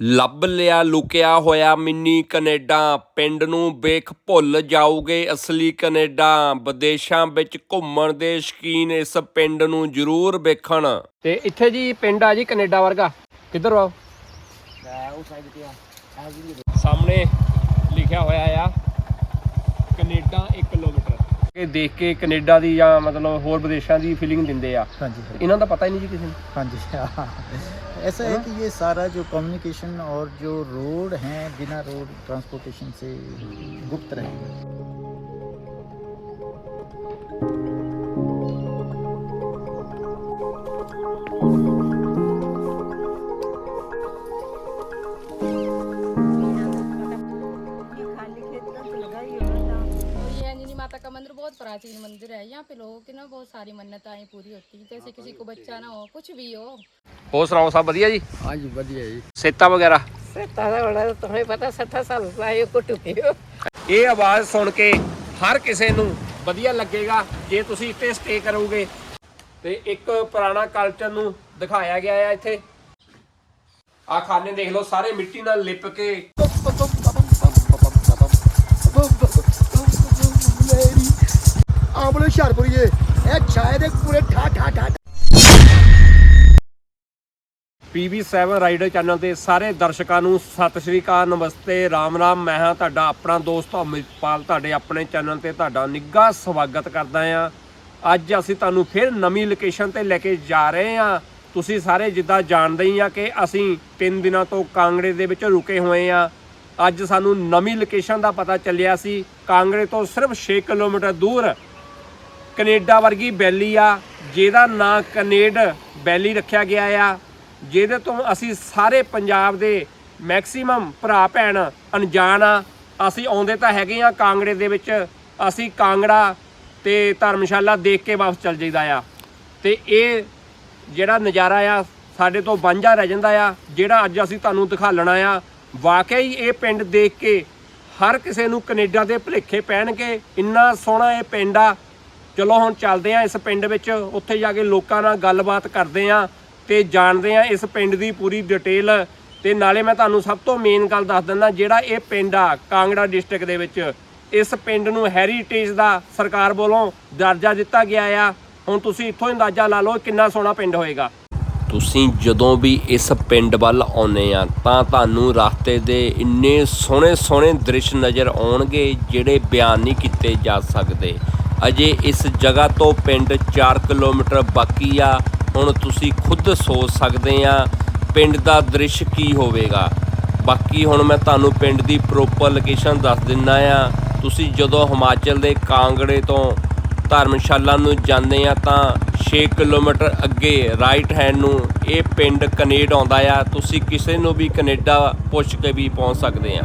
ਲੱਭ ਲਿਆ ਲੁਕਿਆ ਹੋਇਆ ਮਿੰਨੀ ਕੈਨੇਡਾ। ਪਿੰਡ ਨੂੰ ਵੇਖ ਭੁੱਲ ਜਾਓਗੇ ਅਸਲੀ ਕੈਨੇਡਾ। ਵਿਦੇਸ਼ਾਂ ਵਿੱਚ ਘੁੰਮਣ ਦੇ ਸ਼ਕੀਨ ਇਸ ਪਿੰਡ ਨੂੰ ਜ਼ਰੂਰ ਵੇਖਣ। ਤੇ ਇੱਥੇ ਜੀ ਪਿੰਡ ਆ ਜੀ ਕੈਨੇਡਾ ਵਰਗਾ। ਕਿੱਧਰ ਆ ਸਾਹਮਣੇ ਲਿਖਿਆ ਹੋਇਆ ਆ ਕੈਨੇਡਾ 1 ਕਿਲੋਮੀਟਰ। ਇਹ ਦੇਖ ਕੇ ਕੈਨੇਡਾ ਦੀ ਜਾਂ ਮਤਲਬ ਹੋਰ ਵਿਦੇਸ਼ਾਂ ਦੀ ਫੀਲਿੰਗ ਦਿੰਦੇ ਆ हाँ जी हाँ ਇਹਨਾਂ ਦਾ ਪਤਾ ਹੀ ਨਹੀਂ ਜੀ ਕਿਸੇ ਨੂੰ हाँ जी हाँ ऐसा है कि ये सारा जो कम्युनिकेशन और जो रोड हैं बिना रोड ट्रांसपोर्टेशन से गुप्त रहेंगे खाली बहुत प्राचीन मंदिर है यहाँ पे लोगों की ना बहुत सारी मन्नताएं पूरी होती हैं जैसे किसी को बच्चा ना हो कुछ भी हो ਹੋਰ ਸੁਣਾਓ ਸਭ ਵਧੀਆ ਜੀ ਹਾਂਜੀ ਵਧੀਆ ਜੀ ਸੇਤਾ ਵਗੈਰਾ सत्ता का बड़ा तुम्हें पता सत्ता साल लाए को टुके हो ਇਹ ਆਵਾਜ਼ ਸੁਣ ਕੇ ਹਰ ਕਿਸੇ ਨੂੰ ਵਧੀਆ ਲੱਗੇਗਾ ਜੇ ਤੁਸੀਂ ਇੱਥੇ ਸਟੇ ਕਰੋਗੇ ਤੇ ਇੱਕ ਪੁਰਾਣਾ ਕਲਚਰ ਨੂੰ ਦਿਖਾਇਆ ਗਿਆ ਹੈ ਇੱਥੇ ਆ ਖਾਨੇ ਦੇਖ ਲਓ ਸਾਰੇ ਮਿੱਟੀ ਨਾਲ ਲਿਪ ਕੇ ਆਂਬਲੇ ਹੁਸ਼ਿਆਰਪੁਰੀਏ। ਇਹ ਛਾਏ ਦੇ ਪੂਰੇ ਠਾ ਠਾ ਠਾ PB7 ਰਾਈਡਰ ਚੈਨਲ 'ਤੇ ਸਾਰੇ ਦਰਸ਼ਕਾਂ ਨੂੰ ਸਤਿ ਸ਼੍ਰੀ ਅਕਾਲ, ਨਮਸਤੇ, ਰਾਮ ਰਾਮ। ਮੈਂ ਹਾਂ ਤੁਹਾਡਾ ਆਪਣਾ ਦੋਸਤ ਅਮਿਤਪਾਲ ਤੁਹਾਡੇ ਆਪਣੇ ਚੈਨਲ ਤੇ ਤੁਹਾਡਾ ਨਿੱਘਾ ਸਵਾਗਤ ਕਰਦਾ ਹਾਂ। ਅੱਜ ਅਸੀਂ ਤੁਹਾਨੂੰ ਫਿਰ ਨਵੀਂ ਲੋਕੇਸ਼ਨ ਤੇ ਲੈ ਕੇ ਜਾ ਰਹੇ ਹਾਂ। ਤੁਸੀਂ ਸਾਰੇ ਜਿੱਦਾਂ ਜਾਣਦੇ ਹੀ ਆ ਕਿ ਅਸੀਂ 3 ਦਿਨਾਂ ਤੋਂ ਕਾਂਗੜੇ ਦੇ ਵਿੱਚ ਰੁਕੇ ਹੋਏ ਆ ਅੱਜ ਸਾਨੂੰ ਨਵੀਂ ਲੋਕੇਸ਼ਨ ਦਾ ਪਤਾ ਚੱਲਿਆ ਸੀ। ਕਾਂਗੜੇ ਤੋਂ ਸਿਰਫ 6 ਕਿਲੋਮੀਟਰ ਦੂਰ ਕੈਨੇਡਾ ਵਰਗੀ ਬੈਲੀ ਆ, ਜਿਹਦਾ ਨਾਂ ਕੈਨੇਡ ਬੈਲੀ ਰੱਖਿਆ ਗਿਆ ਆ, ਜਿਹਦੇ ਤੋਂ ਅਸੀਂ ਸਾਰੇ ਪੰਜਾਬ ਦੇ ਮੈਕਸਿਮਮ ਭਰਾ, ਭੈਣ, ਅਣਜਾਣ ਆ। ਅਸੀਂ ਆਉਂਦੇ ਤਾਂ ਹੈਗੇ ਆ ਕਾਂਗੜੇ ਦੇ ਵਿੱਚ। ਅਸੀਂ ਕਾਂਗੜਾ ਤੇ ਧਰਮਸ਼ਾਲਾ ਦੇਖ ਕੇ ਵਾਪਸ ਚੱਲ ਜਾਈਦਾ ਆ। ਤੇ ਇਹ ਜਿਹੜਾ ਨਜ਼ਾਰਾ ਆ, ਸਾਡੇ ਤੋਂ ਵਾਂਝਾ ਰਹਿ ਜਾਂਦਾ ਆ, ਜਿਹੜਾ ਅੱਜ ਅਸੀਂ ਤੁਹਾਨੂੰ ਦਿਖਾਲਣਾ ਆ। ਵਾਕਿਆ ਹੀ ਇਹ ਪਿੰਡ ਦੇਖ ਕੇ ਹਰ ਕਿਸੇ ਨੂੰ ਕੈਨੇਡਾ ਦੇ ਭੁਲੇਖੇ ਪੈਣਗੇ। ਇੰਨਾ ਸੋਹਣਾ ਇਹ ਪਿੰਡ ਆ। ਚਲੋ ਹੁਣ ਚੱਲਦੇ ਆ ਇਸ ਪਿੰਡ ਵਿੱਚ, ਉੱਥੇ ਜਾ ਕੇ ਲੋਕਾਂ ਨਾਲ ਗੱਲਬਾਤ ਕਰਦੇ ਆ ਤੇ ਜਾਣਦੇ ਆ ਇਸ ਪਿੰਡ ਦੀ ਪੂਰੀ ਡਿਟੇਲ ਤੇ ਨਾਲੇ ਮੈਂ ਤੁਹਾਨੂੰ ਸਭ ਤੋਂ ਮੇਨ ਗੱਲ ਦੱਸ ਦਿੰਦਾ ਜਿਹੜਾ ਇਹ ਪਿੰਡ ਆ ਕਾਂਗੜਾ ਡਿਸਟ੍ਰਿਕਟ ਦੇ ਵਿੱਚ, ਇਸ ਪਿੰਡ ਨੂੰ ਹੈਰੀਟੇਜ ਦਾ ਸਰਕਾਰ ਵੱਲੋਂ ਦਰਜਾ ਦਿੱਤਾ ਗਿਆ ਆ। ਹੁਣ ਤੁਸੀਂ ਇੱਥੋਂ ਅੰਦਾਜ਼ਾ ਲਾ ਲਓ ਕਿੰਨਾ ਸੋਹਣਾ ਪਿੰਡ ਹੋਏਗਾ। ਤੁਸੀਂ ਜਦੋਂ ਵੀ ਇਸ ਪਿੰਡ ਵੱਲ ਆਉਨੇ ਆ, ਤਾਂ ਤੁਹਾਨੂੰ ਰਸਤੇ ਦੇ ਇੰਨੇ ਸੋਹਣੇ ਸੋਹਣੇ ਦ੍ਰਿਸ਼ ਨਜ਼ਰ ਆਉਣਗੇ ਜਿਹੜੇ ਬਿਆਨ ਨਹੀਂ ਕੀਤੇ ਜਾ ਸਕਦੇ। ਅਜੇ ਇਸ ਜਗ੍ਹਾ ਤੋਂ ਪਿੰਡ 4 ਕਿਲੋਮੀਟਰ ਬਾਕੀ ਆ। ਹੁਣ ਤੁਸੀਂ ਖੁਦ ਸੋਚ ਸਕਦੇ ਆ ਪਿੰਡ ਦਾ ਦ੍ਰਿਸ਼ ਕੀ ਹੋਵੇਗਾ। ਬਾਕੀ ਹੁਣ ਮੈਂ ਤੁਹਾਨੂੰ ਪਿੰਡ ਦੀ ਪ੍ਰੋਪਰ ਲੋਕੇਸ਼ਨ ਦੱਸ ਦਿੰਨਾ ਆ। ਤੁਸੀਂ ਜਦੋਂ ਹਿਮਾਚਲ ਦੇ ਕਾਂਗੜੇ ਤੋਂ ਧਰਮਸ਼ਾਲਾ ਨੂੰ ਜਾਂਦੇ ਆ ਤਾਂ 6 ਕਿਲੋਮੀਟਰ ਅੱਗੇ ਰਾਈਟ ਹੈਂਡ ਨੂੰ ਇਹ ਪਿੰਡ ਕੈਨੇਡ ਆਉਂਦਾ ਆ। ਤੁਸੀਂ ਕਿਸੇ ਨੂੰ ਵੀ ਕੈਨੇਡਾ ਪੁੱਛ ਕੇ ਵੀ ਪਹੁੰਚ ਸਕਦੇ ਆ।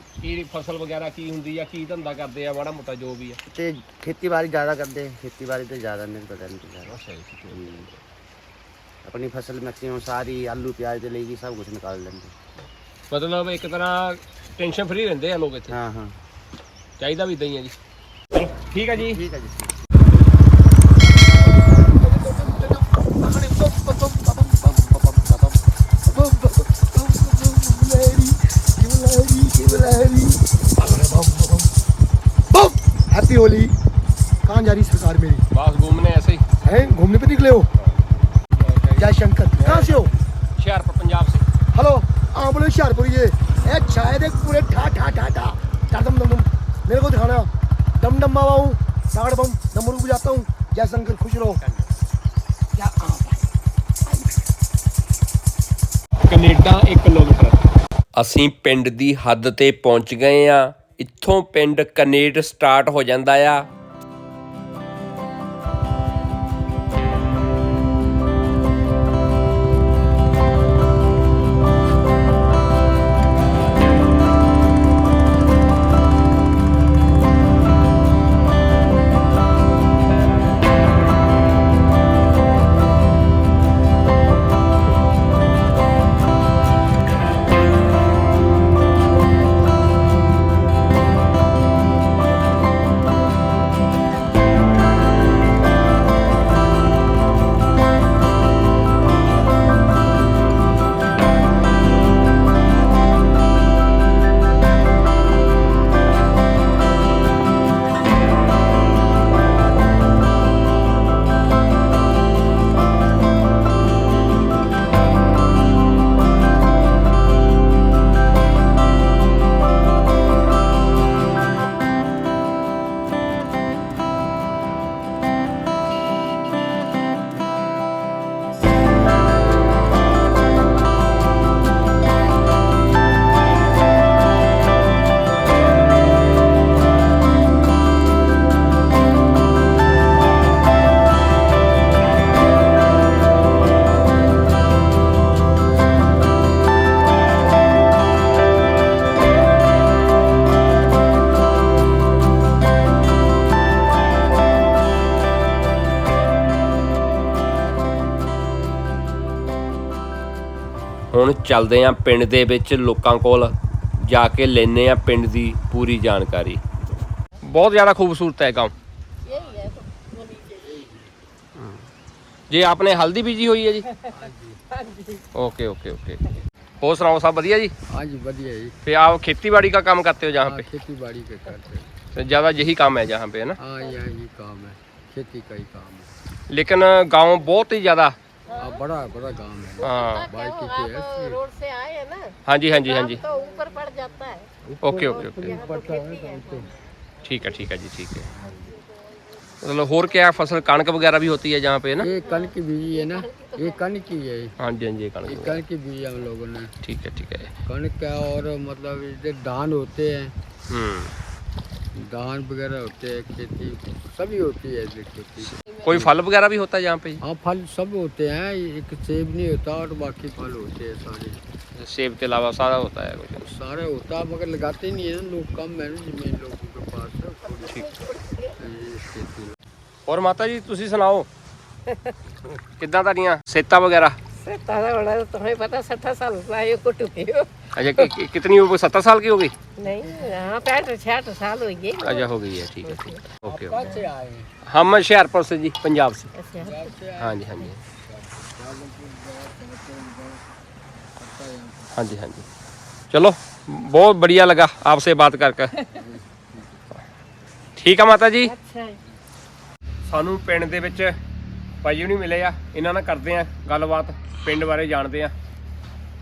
ਕੀ ਫਸਲ ਵਗੈਰਾ ਕੀ ਹੁੰਦੀ ਆ ਕੀ ਧੰਦਾ ਕਰਦੇ ਆ ਬੜਾ ਮੋਟਾ ਜੋ ਵੀ ਆ। ਤੇ ਖੇਤੀਬਾੜੀ ਜ਼ਿਆਦਾ ਕਰਦੇ ਆ, ਖੇਤੀਬਾੜੀ ਤੇ ਜ਼ਿਆਦਾ ਨਹੀਂ ਪਤਾ ਨਹੀਂ ਜ਼ਿਆਦਾ। ਅੱਛਾ ਆਪਣੀ ਫਸਲ ਮੈਕਸਿਮਮ ਸਾਰੀ ਆਲੂ ਪਿਆਜ਼ ਤੇ ਲਈ ਗਈ ਸਭ ਕੁਝ ਨਿਕਾਲ ਲੈਂਦੇ। ਮਤਲਬ ਇੱਕ ਤਰ੍ਹਾਂ ਟੈਨਸ਼ਨ ਫਰੀ ਰਹਿੰਦੇ ਆ ਲੋਕ ਇੱਥੇ। ਹਾਂ ਹਾਂ। ਚਾਹੀਦਾ ਵੀ ਇਦਾਂ ਹੀ ਆ ਜੀ। ਠੀਕ ਆ ਜੀ। ਠੀਕ ਹੈ ਜੀ हैप्पी होली कहाँ जा रही सरकार मेरी ਬਸ ਘੁੰਮਨੇ ਐਸੇ ਹੀ हैं घूमने पे निकले हो जय शंकर कहाँ से हो ਹੁਸ਼ਿਆਰਪੁਰ ਪੰਜਾਬ ਸੇ हेलो आंबले हुशियारपुरीए ये छाए दे पूरे ठा ठा ठा ठा ठा दम दम दम मेरे को दिखाना दम दम बाबा हूँ सागड़ बम डमरू बजाता हूँ जय शंकर खुश रहो क्या ਕੈਨੇਡਾ 1 ਕਿਲੋਮੀਟਰ ਅਸੀਂ ਪਿੰਡ ਦੀ ਹੱਦ ਤੇ ਪਹੁੰਚ ਗਏ ਆ ਇੱਥੋਂ ਪਿੰਡ ਕਨੇਡ ਸਟਾਰਟ ਹੋ ਜਾਂਦਾ ਆ। ਚੱਲਦੇ ਆਂ ਪਿੰਡ ਦੇ ਵਿੱਚ ਲੋਕਾਂ ਕੋਲ ਜਾ ਕੇ ਲੈਨੇ ਆ ਪਿੰਡ ਦੀ ਪੂਰੀ ਜਾਣਕਾਰੀ ਬਹੁਤ ਜ਼ਿਆਦਾ ਖੂਬਸੂਰਤ ਹੈ गांव यही है ਜੇ ਆਪਨੇ ਹਲਦੀ ਬੀਜੀ ਹੋਈ ਹੈ ਜੀ ਓਕੇ ਓਕੇ ਓਕੇ ਹੋਰ ਸੁਣਾਓ ਸਭ ਵਧੀਆ ਜੀ हाँ जी बढ़िया जी फिर आप खेती बाड़ी का काम करते हो जहाँ हाँ पे खेती बाड़ी के करते हैं तो ज़्यादा यही काम है जहाँ पे है ना हाँ यहाँ ही काम है खेती का ही काम है लेकिन गांव बहुत ही ज़्यादा हाँ बड़ा बड़ा काम है हाँ बाइक आप की ऐसी रोड से आए हैं ना हाँ जी हाँ जी हाँ जी तो ऊपर पड़ जाता है ओके ओके ओके यहाँ तो खेती है ठीक है ठीक है जी ठीक है मतलब और क्या फसल कणक वगैरह भी होती है जहाँ पे ना ये कनक की बीजी है ना ये कनक की है ये हाँ जी हाँ जी ये कणक वगैरह। कनक की बीजी हम लोगों ने ठीक है ठीक है कनक का और मतलब इधर धान होते हैं हम्म धान वगैरह होते हैं खेती सभी होती है इधर खेती कोई फल वगैरह भी होता है यहाँ पे हाँ फल सब होते हैं एक सेब नहीं होता और बाकी फल होते हैं सारे सेब के अलावा सारा होता है कुछ सारे होता है मगर लगाते नहीं है ना लोग कम है ना जमीन लोगों के पास थोड़ी ठीक ये खेती और माता जी ਤੁਸੀਂ ਸੁਣਾਓ ਕਿੱਦਾਂ ਤੁਹਾਡੀਆਂ ਸੇਤਾ ਵਗੈਰਾ सत्ता बड़ा तुम्हें पता सत्ता साल का ये कुट पियो अच्छा कि, कि, कितनी हो गई सत्तर साल की हो गई नहीं हाँ पैंठ छियाठ साल हो गए अच्छा हो गई है ठीक है ठीक है ओके ओके से आए हैं हम हुशियारपुर से जी पंजाब से अच्छा हाँ जी हाँ जी हाँ जी हाँ जी चलो बहुत बढ़िया लगा आपसे बात कर कर ਠੀਕ ਆ ਮਾਤਾ ਜੀ अच्छा ਸਾਨੂੰ ਪਿੰਡ ਦੇ ਵਿੱਚ ਭਾਈ ਜੀ ਨਹੀਂ ਮਿਲੇ ਆ ਇਹਨਾਂ ਨਾਲ ਕਰਦੇ ਆ ਗੱਲਬਾਤ ਪਿੰਡ ਬਾਰੇ ਜਾਣਦੇ ਆ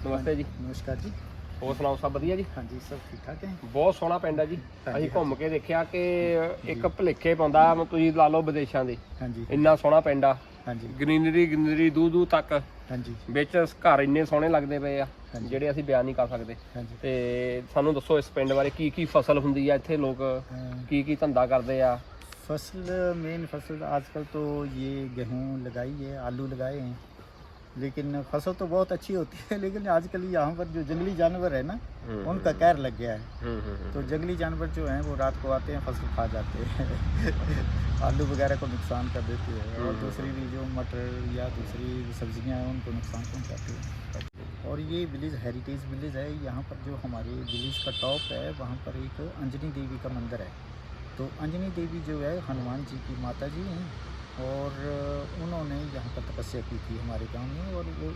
ਨਮਸਤੇ ਜੀ नमस्कार जी ਹੋਰ ਸੁਣਾਓ ਸਭ ਵਧੀਆ ਜੀ हाँ जी सब ठीक ठाक हैं ਬਹੁਤ ਸੋਹਣਾ ਪਿੰਡ ਹੈ ਜੀ ਹਾਂਜੀ, ਅਸੀਂ ਘੁੰਮ ਕੇ ਦੇਖਿਆ ਕਿ ਇੱਕ ਭੁਲੇਖੇ ਪਾਉਂਦਾ ਤੁਸੀਂ ਲਾ ਲਓ ਵਿਦੇਸ਼ਾਂ ਦੇ हाँ जी ਇੰਨਾ ਸੋਹਣਾ ਪਿੰਡ ਆ हाँ जी ਗ੍ਰੀਨਰੀ ਗ੍ਰੀਨਰੀ ਦੂਰ ਦੂਰ ਤੱਕ हाँ जी ਵਿੱਚ ਘਰ ਇੰਨੇ ਸੋਹਣੇ ਲੱਗਦੇ ਪਏ ਆ ਹਾਂਜੀ। ਜਿਹੜੇ ਅਸੀਂ ਬਿਆਨ ਨਹੀਂ ਕਰ ਸਕਦੇ हाँ जी ਤੇ ਸਾਨੂੰ ਦੱਸੋ ਇਸ ਪਿੰਡ ਬਾਰੇ ਕੀ ਕੀ ਫਸਲ ਹੁੰਦੀ ਆ ਇੱਥੇ ਲੋਕ अ, ਕੀ ਕੀ ਧੰਦਾ ਕਰਦੇ ਆ फसल मेन फसल आजकल तो ये गेहूं लगाई है आलू लगाए हैं लेकिन फ़सल तो बहुत अच्छी होती है लेकिन आजकल यहाँ पर जो जंगली जानवर है ना हम्म, उनका हम्म, कैर लग गया है। हम्म, तो जंगली जानवर जो हैं वो रात को आते हैं फ़सल खा जाते हैं। आलू वगैरह को नुकसान कर देते हैं और दूसरी भी जो मटर या दूसरी सब्ज़ियाँ हैं उनको नुकसान पहुँचाती है। और ये विलेज हेरिटेज विलेज है यहाँ पर जो हमारे विलेज का टॉप है वहाँ पर एक अंजनी देवी का मंदिर है। तो अंजनी देवी जो है हनुमान जी की माता जी हैं। और उन्होंने यहाँ पर तपस्या की थी हमारे गाँव में और वो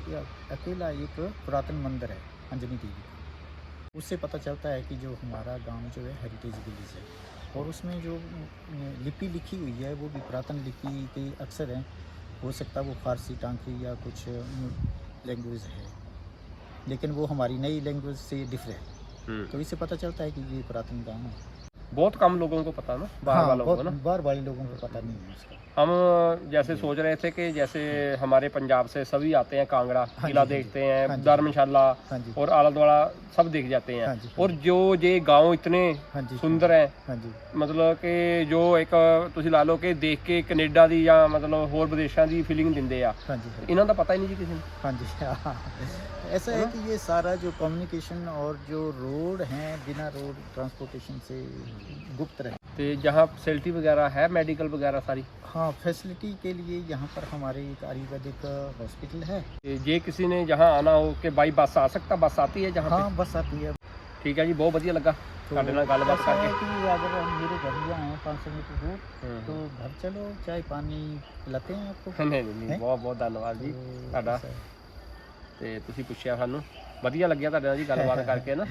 अकेला एक पुरातन मंदिर है अंजनी देवी का। उससे पता चलता है कि जो हमारा गाँव जो है हेरिटेज विलेज है और उसमें जो लिपि लिखी हुई है वो भी पुरातन लिपि के अक्सर हैं। हो सकता है वो फारसी टांकी या कुछ लैंग्वेज है लेकिन वो हमारी नई लैंग्वेज से डिफर है। हम्म। तो इससे पता चलता है कि ये पुरातन गाँव है। बहुत कम लोगों को पता ना बाहर हाँ, वालों को बहुत ना बाहर वाले लोगों को पता नहीं है उसका हम जैसे सोच रहे थे कि जैसे हमारे पंजाब से सभी आते हैं कांगड़ा हाँ जी, किला हाँ जी। देखते हाँ हैं जी। धर्मशाला हाँ जी और आला दुआला सब देख जाते हैं हाँ जी, हाँ और जो ये गांव इतने हाँ जी ਸੁੰਦਰ ਹੈ हाँ जी ਮਤਲਬ ਕਿ ਜੋ ਇੱਕ ਤੁਸੀਂ ਲਾ ਲਓ ਕਿ ਦੇਖ ਕੇ ਕੈਨੇਡਾ ਦੀ ਜਾਂ ਮਤਲਬ ਹੋਰ ਵਿਦੇਸ਼ਾਂ ਦੀ ਫੀਲਿੰਗ ਦਿੰਦੇ ਆ हाँ जी हाँ जी ਇਹਨਾਂ ਦਾ ਪਤਾ ਹੀ ਨਹੀਂ ਜੀ ਕਿਸੇ ਨੂੰ हाँ जी हाँ। ऐसा है कि ये सारा जो कम्युनिकेशन और जो रोड हैं बिना रोड ट्रांसपोर्टेशन से गुप्त रहे। तो जहाँ फैसिलिटी वगैरह है मेडिकल वगैरह सारी? हाँ फैसिलिटी के लिए यहाँ पर हमारे एक आयुर्वेदिक हॉस्पिटल है। तो ये किसी ने जहाँ आना हो कि बाई बस आ सकता? बस आती है जहाँ हाँ बस आती है। ठीक है जी बहुत बढ़िया लगा तो ਸਾਡੇ ਨਾਲ ਗੱਲਬਾਤ ਕਰਕੇ। ਕਿ ਅਗਰ ਮੇਰੇ ਘਰ ਵੀ ਆਏ 500 ਮੀਟਰ ਦੂਰ ਤੇ ਤੁਸੀਂ ਪੁੱਛਿਆ ਸਾਨੂੰ। ਵਧੀਆ ਲੱਗਿਆ ਤੁਹਾਡੇ ਨਾਲ ਜੀ ਗੱਲਬਾਤ ਕਰਕੇ ਨਾ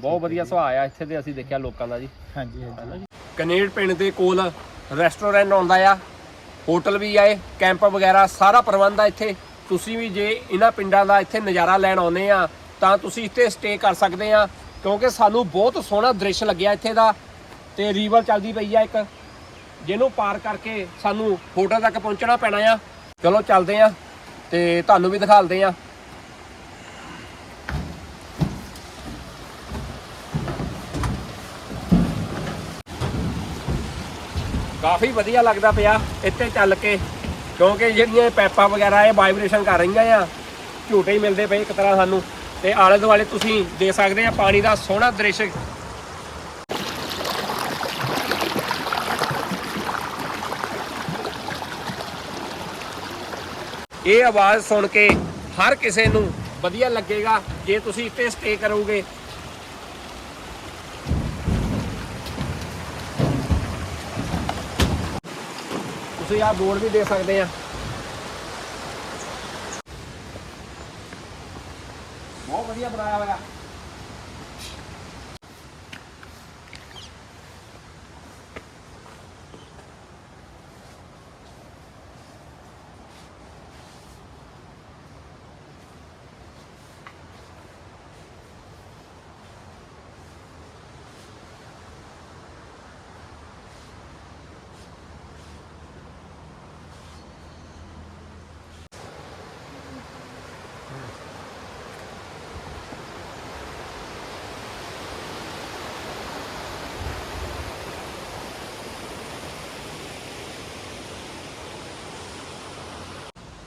ਬਹੁਤ ਵਧੀਆ ਸੁਭਾਅ ਆ ਇੱਥੇ ਤੇ ਅਸੀਂ ਦੇਖਿਆ ਲੋਕਾਂ ਦਾ ਜੀ। ਹਾਂਜੀ ਕਨੇਡ ਪਿੰਡ ਦੇ ਕੋਲ ਰੈਸਟੋਰੈਂਟ ਆਉਂਦਾ ਆ ਹੋਟਲ ਵੀ ਆਏ ਕੈਂਪ ਵਗੈਰਾ ਸਾਰਾ ਪ੍ਰਬੰਧ ਆ ਇੱਥੇ। ਤੁਸੀਂ ਵੀ ਜੇ ਇਹਨਾਂ ਪਿੰਡਾਂ ਦਾ ਇੱਥੇ ਨਜ਼ਾਰਾ ਲੈਣ ਆਉਨੇ ਆ ਤਾਂ ਤੁਸੀਂ ਇੱਥੇ ਸਟੇ ਕਰ ਸਕਦੇ ਆ ਕਿਉਂਕਿ ਸਾਨੂੰ ਬਹੁਤ ਸੋਹਣਾ ਦ੍ਰਿਸ਼ ਲੱਗਿਆ ਇੱਥੇ ਦਾ। ਤੇ ਰੀਵਰ ਚੱਲਦੀ ਪਈ ਆ ਇੱਕ ਜਿਹਨੂੰ ਪਾਰ ਕਰਕੇ ਸਾਨੂੰ ਹੋਟਲ ਤੱਕ ਪਹੁੰਚਣਾ ਪੈਣਾ ਆ। ਚਲੋ ਚੱਲਦੇ ਆ ਤੇ ਤੁਹਾਨੂੰ ਵੀ ਦਿਖਾਲਦੇ ਆ। ਕਾਫੀ ਵਧੀਆ ਲੱਗਦਾ ਪਿਆ ਇੱਥੇ ਚੱਲ ਕੇ, ਕਿਉਂਕਿ ਜਿਹੜੀਆਂ ਇਹ ਪੈਪਾਂ ਵਗੈਰਾ, ਇਹ ਵਾਈਬ੍ਰੇਸ਼ਨ ਕਰ ਰਹੀਆਂ ਆ, ਝੂਟੇ ਹੀ ਮਿਲਦੇ ਪਏ ਇੱਕ ਤਰ੍ਹਾਂ ਸਾਨੂੰ। ਤੇ ਆਲੇ ਦੁਆਲੇ ਤੁਸੀਂ ਦੇਖ ਸਕਦੇ ਆ ਪਾਣੀ ਦਾ ਸੋਹਣਾ ਦ੍ਰਿਸ਼। ਇਹ ਆਵਾਜ਼ ਸੁਣ ਕੇ ਹਰ ਕਿਸੇ ਨੂੰ ਵਧੀਆ ਲੱਗੇਗਾ। ਜੇ ਤੁਸੀਂ ਇੱਥੇ ਸਟੇ ਕਰੋਗੇ ਤੁਸੀਂ ਆਹ ਬੋਰਡ ਵੀ ਦੇ ਸਕਦੇ ਆ। ਬਹੁਤ ਵਧੀਆ ਬਣਾਇਆ ਹੋਇਆ।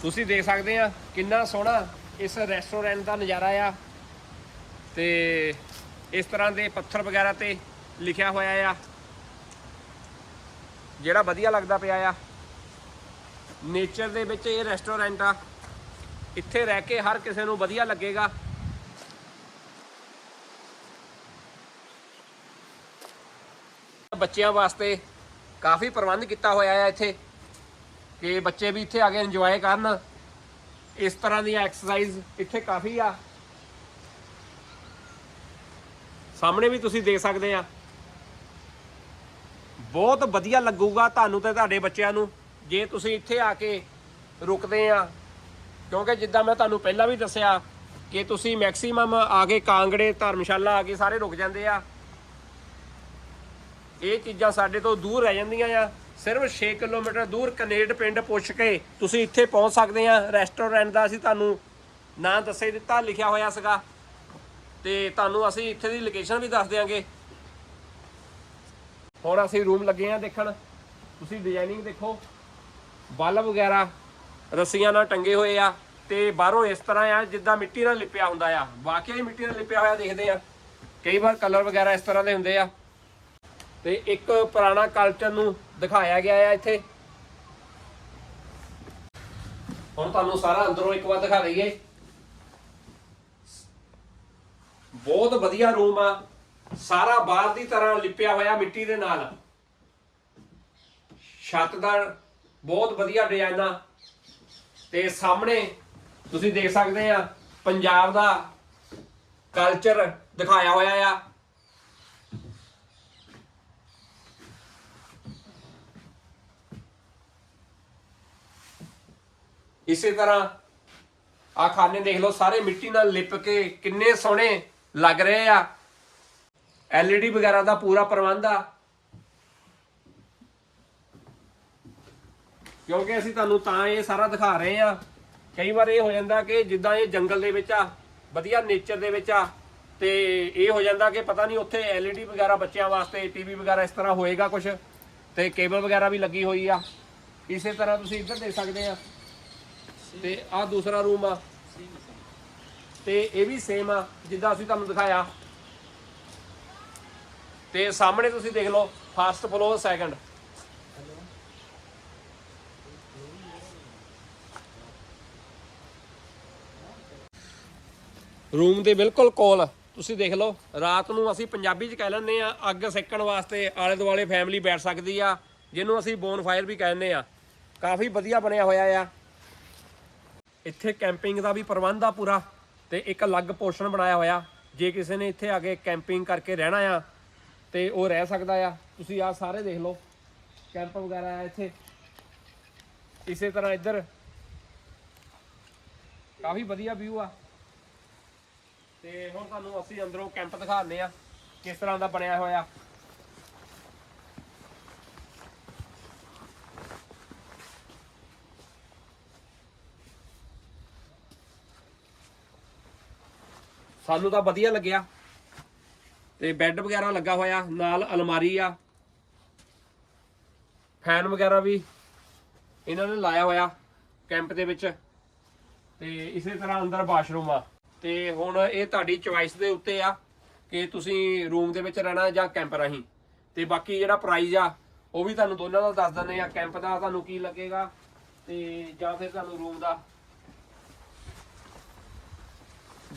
ਤੁਸੀਂ ਦੇਖ ਸਕਦੇ ਆ ਕਿੰਨਾ ਸੋਹਣਾ ਇਸ ਰੈਸਟੋਰੈਂਟ ਦਾ ਨਜ਼ਾਰਾ ਆ। ਤੇ ਇਸ ਤਰ੍ਹਾਂ ਦੇ ਪੱਥਰ ਵਗੈਰਾ ਤੇ ਲਿਖਿਆ ਹੋਇਆ ਆ। ਜਿਹੜਾ ਵਧੀਆ ਲੱਗਦਾ ਪਿਆ ਆ। ਨੇਚਰ ਦੇ ਵਿੱਚ ਇਹ ਰੈਸਟੋਰੈਂਟ ਆ। ਇੱਥੇ ਰਹਿ ਕੇ ਹਰ ਕਿਸੇ ਨੂੰ ਵਧੀਆ ਲੱਗੇਗਾ। ਬੱਚਿਆਂ ਵਾਸਤੇ ਕਾਫੀ ਪ੍ਰਬੰਧ ਕੀਤਾ ਹੋਇਆ ਆ ਇੱਥੇ। ਕਿ ਬੱਚੇ ਵੀ ਇੱਥੇ ਆ ਕੇ ਇੰਜੋਏ ਕਰਨ। ਇਸ ਤਰ੍ਹਾਂ ਦੀਆਂ ਐਕਸਰਸਾਈਜ਼ ਇੱਥੇ ਕਾਫੀ ਆ। ਸਾਹਮਣੇ ਵੀ ਤੁਸੀਂ ਦੇਖ ਸਕਦੇ ਆ। ਬਹੁਤ ਵਧੀਆ ਲੱਗੂਗਾ ਤੁਹਾਨੂੰ ਤੇ ਤੁਹਾਡੇ ਬੱਚਿਆਂ ਨੂੰ ਜੇ ਤੁਸੀਂ ਇੱਥੇ ਆ ਕੇ ਰੁਕਦੇ ਆ। ਕਿਉਂਕਿ ਜਿੱਦਾਂ ਮੈਂ ਤੁਹਾਨੂੰ ਪਹਿਲਾਂ ਵੀ ਦੱਸਿਆ ਕਿ ਤੁਸੀਂ ਮੈਕਸਿਮਮ ਆ ਕੇ ਕਾਂਗੜੇ, ਧਰਮਸ਼ਾਲਾ ਆ ਕੇ ਸਾਰੇ ਰੁਕ ਜਾਂਦੇ ਆ। ਇਹ ਚੀਜ਼ਾਂ ਸਾਡੇ ਤੋਂ ਦੂਰ ਰਹਿ ਜਾਂਦੀਆਂ ਆ। ਸਿਰਫ 6 ਕਿਲੋਮੀਟਰ ਦੂਰ ਕਨੇਡ ਪਿੰਡ ਪੁੱਛ ਕੇ ਤੁਸੀਂ ਇੱਥੇ ਪਹੁੰਚ ਸਕਦੇ ਆ। ਰੈਸਟੋਰੈਂਟ ਦਾ ਅਸੀਂ ਤੁਹਾਨੂੰ ਨਾਂ ਦੱਸੇ ਦਿੱਤਾ, ਲਿਖਿਆ ਹੋਇਆ ਸੀਗਾ। ਤੇ ਤੁਹਾਨੂੰ ਅਸੀਂ ਇੱਥੇ ਦੀ ਲੋਕੇਸ਼ਨ ਵੀ ਦੱਸ ਦਿਆਂਗੇ। ਹੁਣ ਅਸੀਂ ਰੂਮ ਲੱਗੇ ਆ ਦੇਖਣ। ਤੁਸੀਂ ਡਿਜ਼ਾਈਨਿੰਗ ਦੇਖੋ। ਬਲਬ ਵਗੈਰਾ, ਰੱਸੀਆਂ ਨਾਲ ਟੰਗੇ ਹੋਏ ਆ ਤੇ ਬਾਹਰੋਂ ਇਸ ਤਰ੍ਹਾਂ ਆ ਜਿੱਦਾਂ ਮਿੱਟੀ ਨਾਲ ਲਿਪਿਆ ਹੁੰਦਾ ਆ। ਵਾਕਿਆ ਹੀ ਮਿੱਟੀ ਨਾਲ ਲਿਪਿਆ ਹੋਇਆ ਦੇਖਦੇ ਆ। ਕਈ ਵਾਰ ਕਲਰ ਵਗੈਰਾ ਇਸ ਤਰ੍ਹਾਂ ਦੇ ਹੁੰਦੇ ਆ। ਤੇ ਇੱਕ ਪੁਰਾਣਾ ਕਲਚਰ ਨੂੰ ਦਿਖਾਇਆ ਗਿਆ ਆ ਇੱਥੇ। ਹੁਣ ਤੁਹਾਨੂੰ ਸਾਰਾ ਅੰਦਰੋਂ ਇੱਕ ਵਾਰ ਦਿਖਾ ਦਈਏ। ਬਹੁਤ ਵਧੀਆ ਰੂਮ ਆ। ਸਾਰਾ ਬਾਹਰ ਦੀ ਤਰ੍ਹਾਂ ਲਿਪਿਆ ਹੋਇਆ ਮਿੱਟੀ ਦੇ ਨਾਲ। ਛੱਤ ਦਾ ਬਹੁਤ ਵਧੀਆ ਡਿਜ਼ਾਈਨ ਆ। ਤੇ ਸਾਹਮਣੇ ਤੁਸੀਂ ਦੇਖ ਸਕਦੇ ਆ, ਪੰਜਾਬ ਦਾ ਕਲਚਰ ਦਿਖਾਇਆ ਹੋਇਆ ਆ। ਇਸੇ ਤਰ੍ਹਾਂ ਆ ਖਾਨੇ ਦੇਖ ਲਓ, ਸਾਰੇ ਮਿੱਟੀ ਨਾਲ ਲਿਪ ਕੇ ਕਿੰਨੇ ਸੋਹਣੇ ਲੱਗ ਰਹੇ ਆ। ਐਲਈਡੀ ਵਗੈਰਾ ਦਾ ਪੂਰਾ ਪ੍ਰਬੰਧ ਆ। ਕਿਉਂਕਿ ਅਸੀਂ ਤੁਹਾਨੂੰ ਤਾਂ ਇਹ ਸਾਰਾ ਦਿਖਾ ਰਹੇ ਆ। ਕਈ ਵਾਰ ਇਹ ਹੋ ਜਾਂਦਾ ਕਿ ਜਿੱਦਾਂ ਇਹ ਜੰਗਲ ਦੇ ਵਿੱਚ ਆ, ਵਧੀਆ ਨੇਚਰ ਦੇ ਵਿੱਚ ਆ, ਤੇ ਇਹ ਹੋ ਜਾਂਦਾ ਕਿ ਪਤਾ ਨਹੀਂ ਉੱਥੇ ਐਲਈਡੀ ਵਗੈਰਾ ਬੱਚਿਆਂ ਵਾਸਤੇ ਟੀਵੀ ਵਗੈਰਾ ਇਸ ਤਰ੍ਹਾਂ ਹੋਏਗਾ ਕੁਝ ਤੇ ਕੇਬਲ ਵਗੈਰਾ ਵੀ ਲੱਗੀ ਹੋਈ ਆ। ਇਸੇ ਤਰ੍ਹਾਂ ਤੁਸੀਂ ਇੱਧਰ ਦੇਖ ਸਕਦੇ ਆ। ਤੇ ਆਹ ਦੂਸਰਾ ਰੂਮ ਆ। ਤੇ ਇਹ ਵੀ ਸੇਮ ਆ, ਜਿੱਦਾਂ ਅਸੀਂ ਤੁਹਾਨੂੰ ਦਿਖਾਇਆ। ਤੇ ਸਾਹਮਣੇ ਤੁਸੀਂ ਦੇਖ ਲਓ ਫਸਟ ਫਲੋਰ ਸੈਕੰਡ ਰੂਮ ਦੇ ਬਿਲਕੁਲ ਕੋਲ ਤੁਸੀਂ ਦੇਖ ਲਓ, ਰਾਤ ਨੂੰ ਅਸੀਂ ਪੰਜਾਬੀ ਚ ਕਹਿ ਲੈਂਦੇ ਆ, ਅੱਗ ਸੇਕਣ ਵਾਸਤੇ ਆਲੇ ਦੁਆਲੇ ਫੈਮਿਲੀ ਬੈਠ ਸਕਦੀ ਆ, ਜਿਹਨੂੰ ਅਸੀਂ ਬੋਨ ਫਾਇਰ ਵੀ ਕਹਿੰਦੇ ਆ। ਕਾਫੀ ਵਧੀਆ ਬਣਿਆ ਹੋਇਆ ਆ। ਇੱਥੇ ਕੈਂਪਿੰਗ ਦਾ ਵੀ ਪ੍ਰਬੰਧ ਆ ਪੂਰਾ ਤੇ ਇੱਕ ਅਲੱਗ ਪੋਰਸ਼ਨ ਬਣਾਇਆ ਹੋਇਆ। ਜੇ ਕਿਸੇ ਨੇ ਇੱਥੇ ਆ ਕੇ ਕੈਂਪਿੰਗ ਕਰਕੇ ਰਹਿਣਾ ਆ ਤੇ ਉਹ ਰਹਿ ਸਕਦਾ ਆ। ਤੁਸੀਂ ਆ ਸਾਰੇ ਦੇਖ ਲਓ। ਕੈਂਪ ਵਗੈਰਾ ਆ ਇੱਥੇ। ਇਸੇ ਤਰ੍ਹਾਂ ਇੱਧਰ ਕਾਫੀ ਵਧੀਆ ਵਿਊ ਆ। ਤੇ ਹੁਣ ਤੁਹਾਨੂੰ ਅਸੀਂ ਅੰਦਰੋਂ ਕੈਂਪ ਦਿਖਾਉਂਦੇ ਆ ਕਿਸ ਤਰ੍ਹਾਂ ਦਾ ਬਣਿਆ ਹੋਇਆ। ਸਾਨੂੰ ਤਾਂ ਵਧੀਆ ਲੱਗਿਆ। ਤੇ ਬੈੱਡ ਵਗੈਰਾ ਲੱਗਾ ਹੋਇਆ, ਨਾਲ ਅਲਮਾਰੀ ਆ। ਫੈਨ ਵਗੈਰਾ ਵੀ ਇਹਨਾਂ ਨੇ ਲਾਇਆ ਹੋਇਆ ਕੈਂਪ ਦੇ ਵਿੱਚ। ਤੇ ਇਸੇ ਤਰ੍ਹਾਂ ਅੰਦਰ ਵਾਸ਼ਰੂਮ ਆ। ਤੇ ਹੁਣ ਇਹ ਤੁਹਾਡੀ ਚੁਆਇਸ ਦੇ ਉੱਤੇ ਆ ਕਿ ਤੁਸੀਂ ਰੂਮ ਦੇ ਵਿੱਚ ਰਹਿਣਾ ਜਾਂ ਕੈਂਪ ਰਾਹੀਂ। ਤੇ ਬਾਕੀ ਜਿਹੜਾ ਪ੍ਰਾਈਸ ਆ, ਉਹ ਵੀ ਤੁਹਾਨੂੰ ਦੋਨਾਂ ਦਾ ਦੱਸ ਦਿੰਦੇ ਆ। ਕੈਂਪ ਦਾ ਤੁਹਾਨੂੰ ਕੀ ਲੱਗੇਗਾ ਤੇ ਜਾਂ ਫਿਰ ਤੁਹਾਨੂੰ ਰੂਮ ਦਾ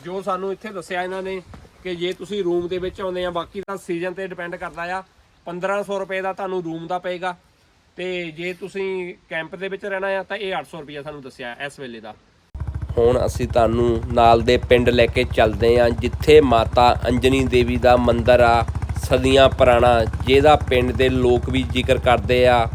ਜੋ ਸਾਨੂੰ ਇੱਥੇ ਦੱਸਿਆ ਇਹਨਾਂ ਨੇ ਕਿ ਜੇ ਤੁਸੀਂ ਰੂਮ ਦੇ ਵਿੱਚ ਆਉਂਦੇ ਆ, ਬਾਕੀ ਤਾਂ ਸੀਜ਼ਨ ਤੇ ਡਿਪੈਂਡ ਕਰਦਾ ਆ 1500 ਰੁਪਏ ਦਾ ਤੁਹਾਨੂੰ ਰੂਮ ਦਾ ਪਏਗਾ। ਤੇ ਜੇ ਤੁਸੀਂ ਕੈਂਪ ਦੇ ਵਿੱਚ ਰਹਿਣਾ ਆ, ਤਾਂ ਇਹ 800 ਰੁਪਏ ਸਾਨੂੰ ਦੱਸਿਆ ਇਸ ਵੇਲੇ ਦਾ। ਹੁਣ ਅਸੀਂ ਤੁਹਾਨੂੰ ਨਾਲ ਦੇ ਪਿੰਡ ਲੈ ਕੇ ਚੱਲਦੇ ਹਾਂ ਜਿੱਥੇ ਮਾਤਾ ਅੰਜਨੀ ਦੇਵੀ ਦਾ ਮੰਦਿਰ ਆ, ਸਦੀਆਂ ਪੁਰਾਣਾ, ਜਿਹਦਾ ਪਿੰਡ ਦੇ ਲੋਕ ਵੀ ਜ਼ਿਕਰ ਕਰਦੇ ਆ।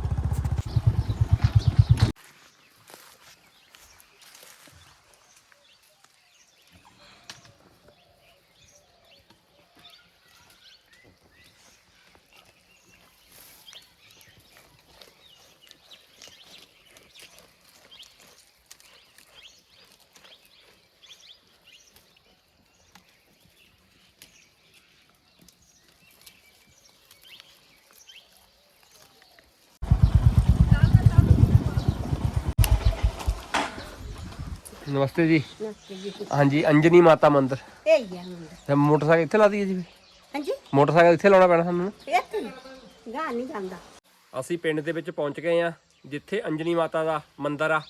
ਨਮਸਤੇ ਜੀ। ਹਾਂਜੀ ਅੰਜਨੀ ਮਾਤਾ ਮੰਦਿਰ। ਤੇ ਮੋਟਰਸਾਈਕਲ ਇੱਥੇ ਲਾ ਦਈਏ ਜੀ ਹਾਂਜੀ। ਮੋਟਰਸਾਈਕਲ ਇੱਥੇ ਲਾਉਣਾ ਪੈਣਾ ਸਾਨੂੰ? ਇੱਥੇ ਗਾ ਨਹੀਂ ਜਾਂਦਾ। ਅਸੀਂ ਪਿੰਡ ਦੇ ਵਿੱਚ ਪਹੁੰਚ ਗਏ ਆ ਜਿੱਥੇ ਅੰਜਨੀ ਮਾਤਾ ਦਾ ਮੰਦਿਰ ਆ।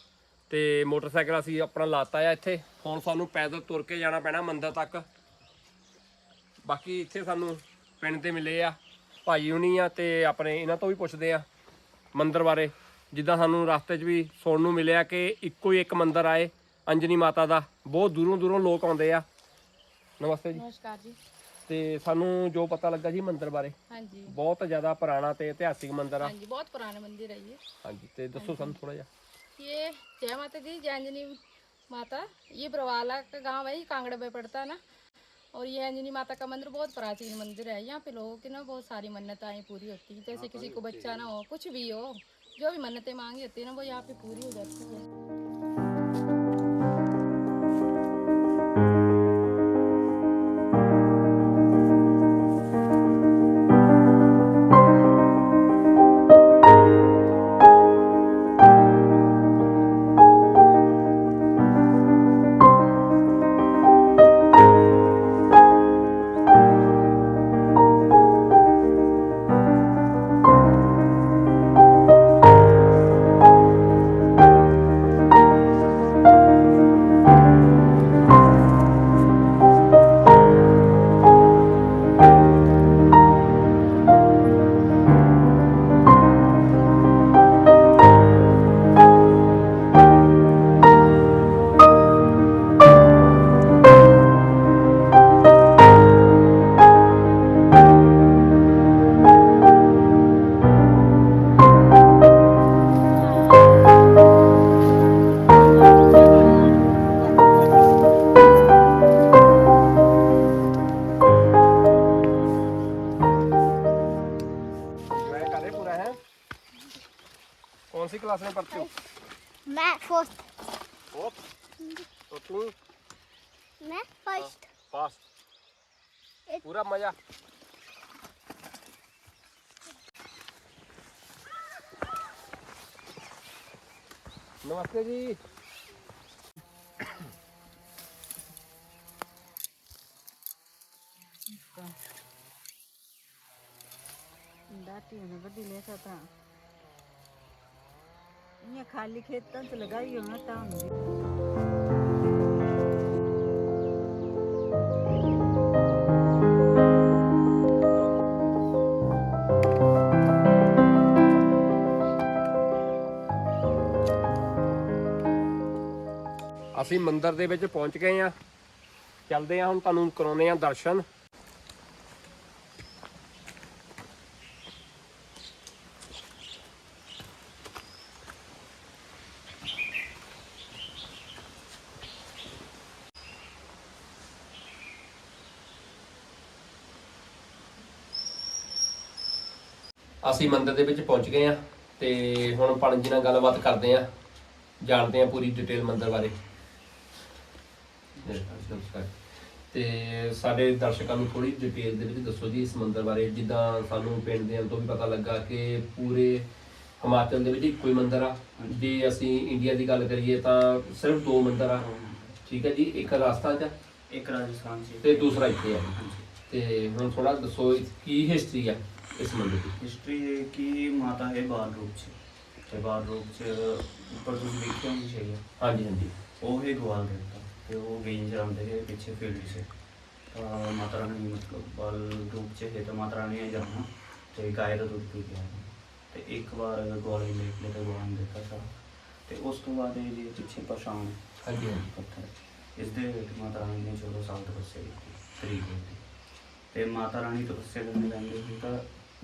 ਤੇ ਮੋਟਰਸਾਈਕਲ ਅਸੀਂ ਆਪਣਾ ਲਾਤਾ ਆ ਇੱਥੇ। ਹੁਣ ਸਾਨੂੰ ਪੈਦਲ ਤੁਰ ਕੇ ਜਾਣਾ ਪੈਣਾ ਮੰਦਿਰ ਤੱਕ। ਬਾਕੀ ਇੱਥੇ ਸਾਨੂੰ ਪਿੰਡ ਦੇ ਮਿਲੇ ਆ ਭਾਈ ਹੁਣੀ ਆ ਤੇ ਆਪਣੇ ਇਹਨਾਂ ਤੋਂ ਵੀ ਪੁੱਛਦੇ ਆ ਮੰਦਿਰ ਬਾਰੇ। ਜਿੱਦਾਂ ਸਾਨੂੰ ਰਸਤੇ 'ਚ ਵੀ ਸੁਣਨ ਨੂੰ ਮਿਲਿਆ ਕਿ ਇੱਕੋ ਹੀ ਇੱਕ ਮੰਦਿਰ ਆਏ ਅੰਜਨੀ ਮਾਤਾ ਦਾ ਬਹੁਤ ਦੂਰੋਂ ਦੂਰੋਂ ਲੋਕ ਆਉਂਦੇ ਆ ਨਮਸਤੇ ਜੀ नमस्कार जी ਤੇ ਸਾਨੂੰ ਜੋ ਪਤਾ ਲੱਗਾ ਜੀ ਮੰਦਿਰ ਬਾਰੇ हाँ जी ਬਹੁਤ ਜ਼ਿਆਦਾ ਪੁਰਾਣਾ ਤੇ ਇਤਿਹਾਸਿਕ ਮੰਦਿਰ ਆ हाँ जी बहुत पुराना मंदिर है ये ਹਾਂਜੀ ਤੇ ਦੱਸੋ ਸਾਨੂੰ ਥੋੜਾ ਜਿਹਾ ये जय माता दी जय अंजनी माता ये बरवाला का गांव है ये कांगड़ा में पड़ता है ना और ये अंजनी माता का मंदिर बहुत प्राचीन मंदिर है यहाँ पे लोगों की ना बहुत सारी मन्नताएं पूरी होती हैं जैसे किसी को बच्चा ना हो कुछ भी हो जो भी मन्नतें मांगी होती है ना वो यहाँ पे पूरी हो जाती है નમસ્તે જી. દાટી અને બધી લેતા હતા. અહીંયા ખાલી ખેત તંત હતા ਅਸੀਂ ਮੰਦਿਰ ਦੇ ਵਿੱਚ ਪਹੁੰਚ ਗਏ ਆ ਚੱਲਦੇ ਆ ਹੁਣ ਤੁਹਾਨੂੰ ਕਰਾਉਨੇ ਆ ਦਰਸ਼ਨ। ਅਸੀਂ ਮੰਦਿਰ ਦੇ ਵਿੱਚ ਪਹੁੰਚ ਗਏ ਆ ਤੇ ਹੁਣ ਪੰਜ ਜੀ ਨਾਲ ਗੱਲਬਾਤ ਕਰਦੇ ਆ ਜਾਣਦੇ ਆ ਪੂਰੀ ਡਿਟੇਲ ਮੰਦਿਰ ਬਾਰੇ ਨਮਸਕਾਰ ਤੇ ਸਾਡੇ ਦਰਸ਼ਕਾਂ ਨੂੰ ਥੋੜੀ ਡਿਟੇਲ ਦੇ ਵਿੱਚ ਦੱਸੋ ਜੀ ਇਸ ਮੰਦਰ ਬਾਰੇ। ਜਿੱਦਾਂ ਸਾਨੂੰ ਪਿੰਡ ਦੇ ਤੋਂ ਵੀ ਪਤਾ ਲੱਗਾ ਕਿ ਪੂਰੇ ਹਿਮਾਚਲ ਦੇ ਵਿੱਚ ਇੱਕੋ ਹੀ ਮੰਦਰ ਆ। ਜੇ ਅਸੀਂ ਇੰਡੀਆ ਦੀ ਗੱਲ ਕਰੀਏ ਤਾਂ ਸਿਰਫ ਦੋ ਮੰਦਰ ਆ। ਠੀਕ ਹੈ ਜੀ ਇੱਕ ਰਾਜਸਥਾਨ 'ਚ ਇੱਕ ਰਾਜਸਥਾਨ 'ਚ। ਤੇ ਦੂਸਰਾ ਇੱਥੇ ਆ। ਤੇ ਹੁਣ ਥੋੜਾ ਦੱਸੋ ਕੀ ਹਿਸਟਰੀ ਆ ਇਸ ਮੰਦਰ ਦੀ? ਹਿਸਟਰੀ ਹੈ ਕਿ ਮਾਤਾ ਹੈ ਬਾਲ ਰੂਪ 'ਚ। ਤੇ ਬਾਲ ਰੂਪ 'ਚ ਉੱਪਰ ਤੁਸੀਂ ਦੇਖਿਆ ਹੋਣਾ ਚਾਹੀਏ ਹਾਂਜੀ ਹਾਂਜੀ। ਉਹ ਹੈ ਗਵਾਲ ਦੇਵਤਾ। ਉਹ ਗੇਂਜ ਰਾਮ ਦੇ ਪਿੱਛੇ ਫੀਲਡ 'ਚ। माता रानी मतलब बाल रूप से है तो माता रानी ने जाना ते गाय का दूध पी के आया ते एक बार ग्वाल लेट लेते ग्वाल देता था ਤੇ ਉਸ ਤੋਂ ਬਾਅਦ ਇਹ ਜੀ ਪਿੱਛੇ ਪਛਾਣ ਹਾਂਜੀ ਹਾਂਜੀ ਪੱਥਰ ਇਸ ਦੇ ਵਿੱਚ ਮਾਤਾ ਰਾਣੀ ਨੇ 14 ਸਾਲ ਤਪੱਸਿਆ ਕੀਤੀ ਤਰੀਕ ਹੋਈ ਤੇ ਮਾਤਾ ਰਾਣੀ ਤਪੱਸਿਆ ਕਰਨ ਜਾਂਦੇ ਸੀ ਤਾਂ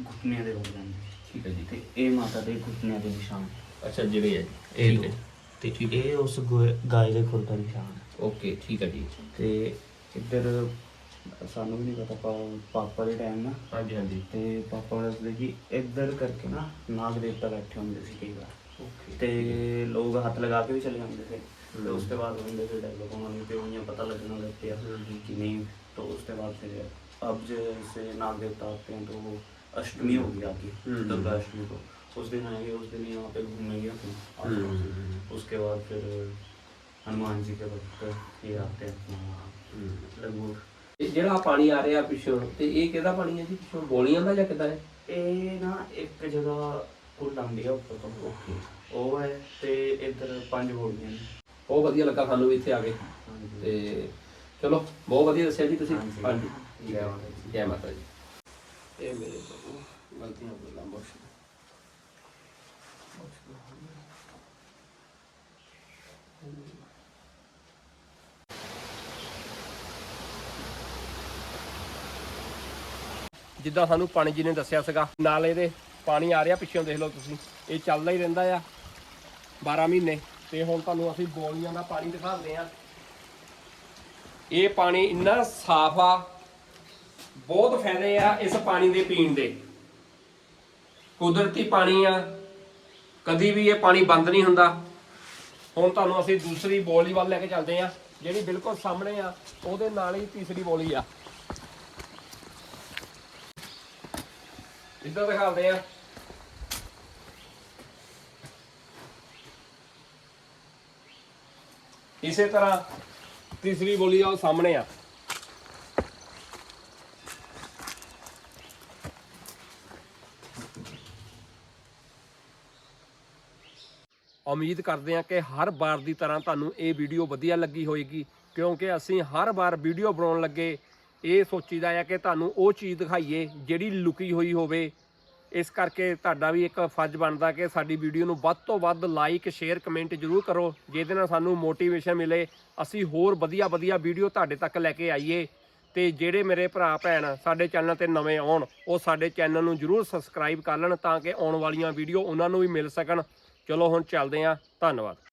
ਘੁਟਨਿਆਂ ਦੇ ਹੋ ਜਾਂਦੇ ਠੀਕ ਹੈ ਜੀ ਤੇ ਇਹ ਮਾਤਾ ਦੇ ਘੁਟਨਿਆਂ ਦੇ ਨਿਸ਼ਾਨ ਅੱਛਾ ਜਿਹੜੇ ਹੈ ਇਹ ਠੀਕ ਹੈ ਦੋ ਤੇ ਇਹ ਉਸ ਗੋਏ- ਗਾਏ ਦੇ ਖੁਰ ਦਾ ਨਿਸ਼ਾਨ ਹੈ। ਓਕੇ ਠੀਕ ਹੈ ਜੀ ਤੇ ਇੱਧਰ ਸਾਨੂੰ ਵੀ ਨਹੀਂ ਪਤਾ ਪਾ- ਪਾਪਾ ਦੇ ਟਾਈਮ ਨਾ ਹਾਂਜੀ ਹਾਂਜੀ ਤੇ ਪਾਪਾ ਦੱਸਦੇ ਕਿ ਇੱਧਰ ਕਰਕੇ ਨਾ ਨਾਗ ਦੇਵਤਾ ਬੈਠੇ ਹੁੰਦੇ ਸੀ ਕਈ ਵਾਰ ਤੇ ਲੋਕ ਹੱਥ ਲਗਾ ਕੇ ਵੀ ਚਲੇ ਜਾਂਦੇ थे तो उसके बाद होंगे फिर डेवलप होने पे उन्हें पता लगने लग गया कि नहीं तो उसके बाद फिर अब जैसे नाग देवता आते हैं तो वो अष्टमी होगी आगे हम्म। दुर्गा अष्टमी को उस दिन आएंगे उस दिन यहाँ पे घूमेंगे अपने आसपास। उसके बाद फिर हनुमान जी के भक्त ये आते हैं अपना लंगूर ਇਹ ਜਿਹੜਾ ਪਾਣੀ ਆ ਰਿਹਾ ਪਿੱਛੋਂ ਤੇ ਇਹ ਕਿਹਦਾ ਪਾਣੀ ਹੈ ਜੀ? ਪਿੱਛੋਂ ਗੋਲੀਆਂ ਦਾ ਜਾਂ ਕਿਦਾਂ ਹੈ? ਇਹ ਨਾ ਇੱਕ ਜਗ੍ਹਾ ਕੁੱਲ ਆਉਂਦੀ ਆ ਉੱਪਰ ਤੋਂ। ਉਹ ਹੈ ਤੇ ਇੱਧਰ ਪੰਜ ਬੋਲੀਆਂ ਨੇ। ਬਹੁਤ ਵਧੀਆ ਲੱਗਾ ਸਾਨੂੰ ਵੀ ਇੱਥੇ ਆ ਕੇ। ਤੇ ਚਲੋ ਬਹੁਤ ਵਧੀਆ ਦੱਸਿਆ ਜੀ ਤੁਸੀਂ। ਹਾਂਜੀ। ਜੈ ਮਾਤਾ ਦੀ। ਜੈ ਮਾਤਾ ਜੀ। ਇਹ ਮੇਰੇ ਬਾਬੂ ਗਲਤੀਆਂ ਬੋਲਾਂ ਬਖਸ਼ ਜਿੱਦਾਂ ਸਾਨੂੰ ਪਾਣੀ ਜੀ ਨੇ ਦੱਸਿਆ ਸੀਗਾ, ਨਾਲ ਇਹਦੇ ਪਾਣੀ ਆ ਰਿਹਾ ਪਿੱਛੋਂ ਦੇਖ ਲਓ ਤੁਸੀਂ, ਇਹ ਚੱਲਦਾ ਹੀ ਰਹਿੰਦਾ ਆ 12 ਮਹੀਨੇ, ਤੇ ਹੁਣ ਤੁਹਾਨੂੰ ਅਸੀਂ ਬੋਲੀਆਂ ਦਾ ਪਾਣੀ ਦਿਖਾਉਂਦੇ ਆ ਇਹ ਪਾਣੀ ਇੰਨਾ ਸਾਫ਼ ਆ, ਬਹੁਤ ਫਾਇਦੇ ਆ ਇਸ ਪਾਣੀ ਦੇ ਪੀਣ ਦੇ। ਕੁਦਰਤੀ ਪਾਣੀ ਆ, ਕਦੀ ਵੀ ਇਹ ਪਾਣੀ ਬੰਦ ਨਹੀਂ ਹੁੰਦਾ। ਹੁਣ ਤੁਹਾਨੂੰ ਅਸੀਂ ਦੂਸਰੀ ਬੋਲੀ ਵੱਲ ਲੈ ਕੇ ਚੱਲਦੇ ਆ ਜਿਹੜੀ ਬਿਲਕੁਲ ਸਾਹਮਣੇ ਆ, ਉਹਦੇ ਨਾਲ ਹੀ ਤੀਸਰੀ ਬੋਲੀ ਆ। ਇੱਧਰ ਦਿਖਾਉਂਦੇ ਆ। ਇਸੇ ਤਰ੍ਹਾਂ ਤੀਸਰੀ ਬੋਲੀ ਆ, ਉਹ ਸਾਹਮਣੇ ਆ। ਉਮੀਦ ਕਰਦੇ ਹਾਂ ਕਿ ਹਰ ਵਾਰ ਦੀ ਤਰ੍ਹਾਂ ਤੁਹਾਨੂੰ ਇਹ ਵੀਡੀਓ ਵਧੀਆ ਲੱਗੀ ਹੋਏਗੀ, ਕਿਉਂਕਿ ਅਸੀਂ ਹਰ ਵਾਰ ਵੀਡੀਓ ਬਣਾਉਣ ਲੱਗੇ ਇਹ ਸੋਚੀਦਾ ਹੈ ਕਿ ਤੁਹਾਨੂੰ ਉਹ ਚੀਜ਼ ਦਿਖਾਈਏ ਜਿਹੜੀ ਲੁਕੀ ਹੋਈ ਹੋਵੇ। ਇਸ ਕਰਕੇ ਤੁਹਾਡਾ ਵੀ ਇੱਕ ਫਰਜ਼ ਬਣਦਾ ਕਿ ਸਾਡੀ ਵੀਡੀਓ ਨੂੰ ਵੱਧ ਤੋਂ ਵੱਧ ਲਾਈਕ ਸ਼ੇਅਰ ਕਮੈਂਟ ਜ਼ਰੂਰ ਕਰੋ। ਜਿਹਦੇ ਨਾਲ ਸਾਨੂੰ ਮੋਟੀਵੇਸ਼ਨ ਮਿਲੇ। ਅਸੀਂ ਹੋਰ ਵਧੀਆ ਵਧੀਆ ਵੀਡੀਓ ਤੁਹਾਡੇ ਤੱਕ ਲੈ ਕੇ ਆਈਏ। ਤੇ ਜਿਹੜੇ ਮੇਰੇ ਭਰਾ ਭੈਣ ਸਾਡੇ ਚੈਨਲ ਤੇ ਨਵੇਂ ਆਉਣ, ਉਹ ਸਾਡੇ ਚੈਨਲ ਨੂੰ ਜਰੂਰ ਸਬਸਕ੍ਰਾਈਬ ਕਰ ਲੈਣ ਤਾਂ ਕਿ ਆਉਣ ਵਾਲੀਆਂ ਵੀਡੀਓ ਉਹਨਾਂ ਨੂੰ ਵੀ ਮਿਲ ਸਕਣ। ਚਲੋ ਹੁਣ ਚੱਲਦੇ ਹਾਂ। ਧੰਨਵਾਦ।